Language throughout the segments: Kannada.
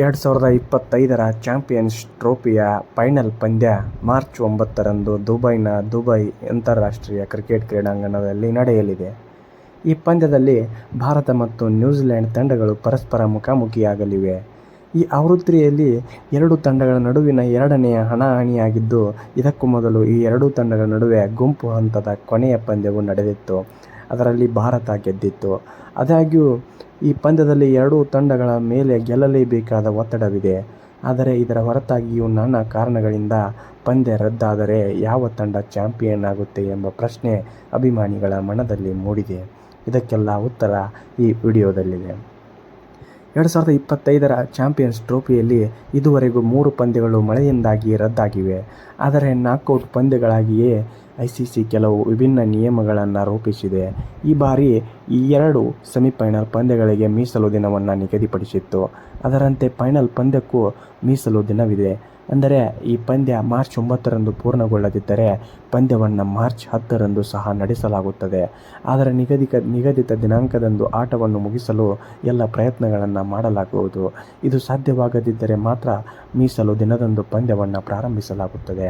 ಎರಡು ಸಾವಿರದ ಇಪ್ಪತ್ತೈದರ ಚಾಂಪಿಯನ್ಸ್ ಟ್ರೋಫಿಯ ಫೈನಲ್ ಪಂದ್ಯ ಮಾರ್ಚ್ ಒಂಬತ್ತರಂದು ದುಬೈನ ದುಬೈ ಅಂತಾರಾಷ್ಟ್ರೀಯ ಕ್ರಿಕೆಟ್ ಕ್ರೀಡಾಂಗಣದಲ್ಲಿ ನಡೆಯಲಿದೆ. ಈ ಪಂದ್ಯದಲ್ಲಿ ಭಾರತ ಮತ್ತು ನ್ಯೂಜಿಲೆಂಡ್ ತಂಡಗಳು ಪರಸ್ಪರ ಮುಖಾಮುಖಿಯಾಗಲಿವೆ ಈ ಆವೃತ್ತಿಯಲ್ಲಿ ಎರಡು ತಂಡಗಳ ನಡುವಿನ ಎರಡನೆಯ ಹಣಾಹಣಿಯಾಗಿದ್ದು, ಇದಕ್ಕೂ ಮೊದಲು ಈ ಎರಡೂ ತಂಡಗಳ ನಡುವೆ ಗುಂಪು ಹಂತದ ಕೊನೆಯ ಪಂದ್ಯವು ನಡೆದಿತ್ತು. ಅದರಲ್ಲಿ ಭಾರತ ಗೆದ್ದಿತ್ತು. ಆದಾಗ್ಯೂ ಈ ಪಂದ್ಯದಲ್ಲಿ ಎರಡೂ ತಂಡಗಳ ಮೇಲೆ ಗೆಲ್ಲಲೇಬೇಕಾದ ಒತ್ತಡವಿದೆ. ಆದರೆ ಇದರ ಹೊರತಾಗಿಯೂ ನಾನಾ ಕಾರಣಗಳಿಂದ ಪಂದ್ಯ ರದ್ದಾದರೆ ಯಾವ ತಂಡ ಚಾಂಪಿಯನ್ ಆಗುತ್ತೆ ಎಂಬ ಪ್ರಶ್ನೆ ಅಭಿಮಾನಿಗಳ ಮನದಲ್ಲಿ ಮೂಡಿದೆ. ಇದಕ್ಕೆಲ್ಲ ಉತ್ತರ ಈ ವಿಡಿಯೋದಲ್ಲಿದೆ. ಎರಡು ಸಾವಿರದ ಇಪ್ಪತ್ತೈದರ ಚಾಂಪಿಯನ್ಸ್ ಟ್ರೋಫಿಯಲ್ಲಿ ಇದುವರೆಗೂ ಮೂರು ಪಂದ್ಯಗಳು ಮಳೆಯಿಂದಾಗಿ ರದ್ದಾಗಿವೆ. ಆದರೆ ನಾಕೌಟ್ ಪಂದ್ಯಗಳಿಗಾಗಿಯೇ ಐಸಿಸಿ ಕೆಲವು ವಿಭಿನ್ನ ನಿಯಮಗಳನ್ನು ರೂಪಿಸಿದೆ. ಈ ಬಾರಿ ಈ ಎರಡು ಸೆಮಿಫೈನಲ್ ಪಂದ್ಯಗಳಿಗೆ ಮೀಸಲು ದಿನವನ್ನು ನಿಗದಿಪಡಿಸಿತ್ತು. ಅದರಂತೆ ಫೈನಲ್ ಪಂದ್ಯಕ್ಕೂ ಮೀಸಲು ದಿನವಿದೆ. ಅಂದರೆ ಈ ಪಂದ್ಯ ಮಾರ್ಚ್ ಒಂಬತ್ತರಂದು ಪೂರ್ಣಗೊಳ್ಳದಿದ್ದರೆ ಪಂದ್ಯವನ್ನು ಮಾರ್ಚ್ ಹತ್ತರಂದು ಸಹ ನಡೆಸಲಾಗುತ್ತದೆ. ಆದರೆ ನಿಗದಿತ ದಿನಾಂಕದಂದು ಆಟವನ್ನು ಮುಗಿಸಲು ಎಲ್ಲ ಪ್ರಯತ್ನಗಳನ್ನು ಮಾಡಲಾಗುವುದು. ಇದು ಸಾಧ್ಯವಾಗದಿದ್ದರೆ ಮಾತ್ರ ಮೀಸಲು ದಿನದಂದು ಪಂದ್ಯವನ್ನು ಪ್ರಾರಂಭಿಸಲಾಗುತ್ತದೆ.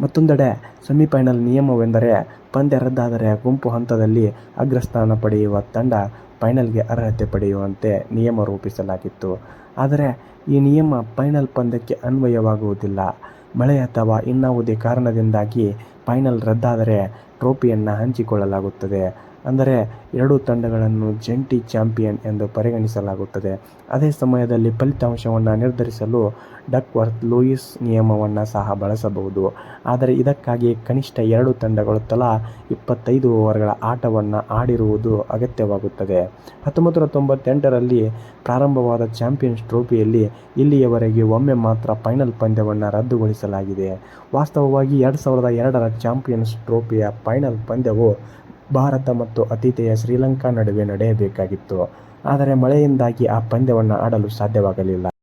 ಮತ್ತೊಂದೆಡೆ ಸೆಮಿಫೈನಲ್ ನಿಯಮವೆಂದರೆ ಪಂದ್ಯ ರದ್ದಾದರೆ ಗುಂಪು ಹಂತದಲ್ಲಿ ಅಗ್ರಸ್ಥಾನ ಪಡೆಯುವ ತಂಡ ಫೈನಲ್ಗೆ ಅರ್ಹತೆ ಪಡೆಯುವಂತೆ ನಿಯಮ ರೂಪಿಸಲಾಗಿತ್ತು. ಆದರೆ ಈ ನಿಯಮ ಫೈನಲ್ ಪಂದ್ಯಕ್ಕೆ ಅನ್ವಯವಾಗುವುದಿಲ್ಲ. ಮಳೆ ಅಥವಾ ಇನ್ನಾವುದೇ ಕಾರಣದಿಂದಾಗಿ ಫೈನಲ್ ರದ್ದಾದರೆ ಟ್ರೋಫಿಯನ್ನು ಹಂಚಿಕೊಳ್ಳಲಾಗುತ್ತದೆ. ಅಂದರೆ ಎರಡು ತಂಡಗಳನ್ನು ಜಂಟಿ ಚಾಂಪಿಯನ್ ಎಂದು ಪರಿಗಣಿಸಲಾಗುತ್ತದೆ. ಅದೇ ಸಮಯದಲ್ಲಿ ಫಲಿತಾಂಶವನ್ನು ನಿರ್ಧರಿಸಲು ಡಕ್ವರ್ತ್ ಲೂಯಿಸ್ ನಿಯಮವನ್ನು ಸಹ ಬಳಸಬಹುದು. ಆದರೆ ಇದಕ್ಕಾಗಿ ಕನಿಷ್ಠ ಎರಡು ತಂಡಗಳು ತಲಾ ಇಪ್ಪತ್ತೈದು ಓವರ್ಗಳ ಆಟವನ್ನು ಆಡಿರುವುದು ಅಗತ್ಯವಾಗುತ್ತದೆ. ಹತ್ತೊಂಬತ್ತು ತೊಂಬತ್ತೆಂಟರಲ್ಲಿ ಪ್ರಾರಂಭವಾದ ಚಾಂಪಿಯನ್ಸ್ ಟ್ರೋಫಿಯಲ್ಲಿ ಇಲ್ಲಿಯವರೆಗೆ ಒಮ್ಮೆ ಮಾತ್ರ ಫೈನಲ್ ಪಂದ್ಯವನ್ನು ರದ್ದುಗೊಳಿಸಲಾಗಿದೆ. ವಾಸ್ತವವಾಗಿ ಎರಡು ಸಾವಿರದ ಎರಡರ ಚಾಂಪಿಯನ್ಸ್ ಟ್ರೋಫಿಯ ಫೈನಲ್ ಪಂದ್ಯವು ಭಾರತ ಮತ್ತು ಅತಿಥೇಯ ಶ್ರೀಲಂಕಾ ನಡುವೆ ನಡೆಯಬೇಕಾಗಿತ್ತು. ಆದರೆ ಮಳೆಯಿಂದಾಗಿ ಆ ಪಂದ್ಯವನ್ನು ಆಡಲು ಸಾಧ್ಯವಾಗಲಿಲ್ಲ.